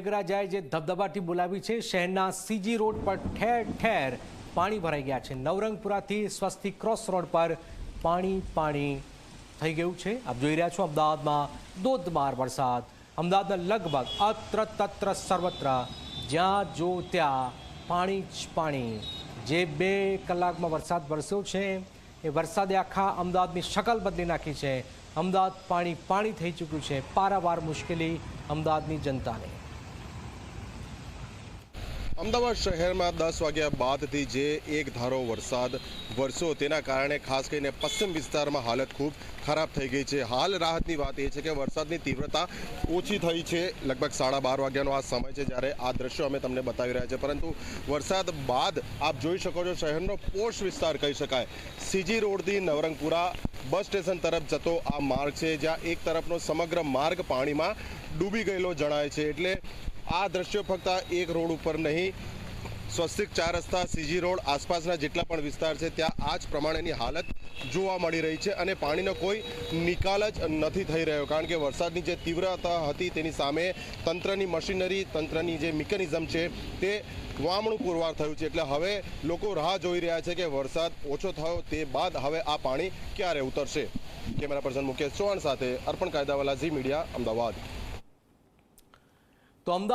મેઘરાજાએ જે ધબધબાટી બોલાવી છે, શહેરના સીજી રોડ પર ઠેર ઠેર પાણી ભરાઈ ગયા છે. નવરંગપુરાથી સ્વસ્તી ક્રોસ રોડ પર પાણી પાણી થઈ ગયું છે. આપ જોઈ રહ્યા છો અમદાવાદમાં ધોધમાર વરસાદ. અમદાવાદના લગભગ અત્ર તત્ર સર્વત્ર જ્યાં જો ત્યાં પાણી જ પાણી. જે બે કલાકમાં વરસાદ વરસ્યો છે, એ વરસાદે આખા અમદાવાદની શકલ બદલી નાખી છે. અમદાવાદ પાણી પાણી થઈ ચૂક્યું છે. પારાવાર મુશ્કેલી અમદાવાદની જનતાને. અમદાવાદ શહેરમાં દસ વાગ્યા બાદથી જે એક ધારો વરસાદ વરસ્યો તેના કારણે ખાસ કરીને પશ્ચિમ વિસ્તારમાં હાલત ખૂબ ખરાબ થઈ ગઈ છે. હાલ રાહતની વાત એ છે કે વરસાદની તીવ્રતા ઓછી થઈ છે. લગભગ સાડા બાર વાગ્યાનો આ સમય છે જ્યારે આ દ્રશ્યો અમે તમને બતાવી રહ્યા છે. પરંતુ વરસાદ બાદ આપ જોઈ શકો છો શહેરનો પોષ વિસ્તાર કહી શકાય. સીજી રોડથી નવરંગપુરા બસ સ્ટેશન તરફ જતો આ માર્ગ છે, જ્યાં એક તરફનો સમગ્ર માર્ગ પાણીમાં ડૂબી ગયેલો જણાય છે. એટલે આ દ્રશ્યો ફક્ત એક રોડ ઉપર નહીં, સ્વસ્તિક ચાર રસ્તા, સીજી રોડ, આસપાસના જેટલા પણ વિસ્તાર છે, ત્યાં આ જ પ્રમાણેની હાલત જોવા મળી રહી છે અને પાણીનો કોઈ નિકાલ જ નથી થઈ રહ્યો. કારણ કે વરસાદની જે તીવ્રતા હતી તેની સામે તંત્રની મશીનરી, તંત્રની જે મિકેનિઝમ છે તે વામણું પુરવાર થયું છે. એટલે હવે લોકો રાહ જોઈ રહ્યા છે કે વરસાદ ઓછો થયો તે બાદ હવે આ પાણી ક્યારે ઉતરશે. કેમેરા પર્સન મુકેશ ચૌહાણ સાથે અર્પણ કાયદાવાલા ઝી મીડિયા, અમદાવાદ. તો અમદાવાદ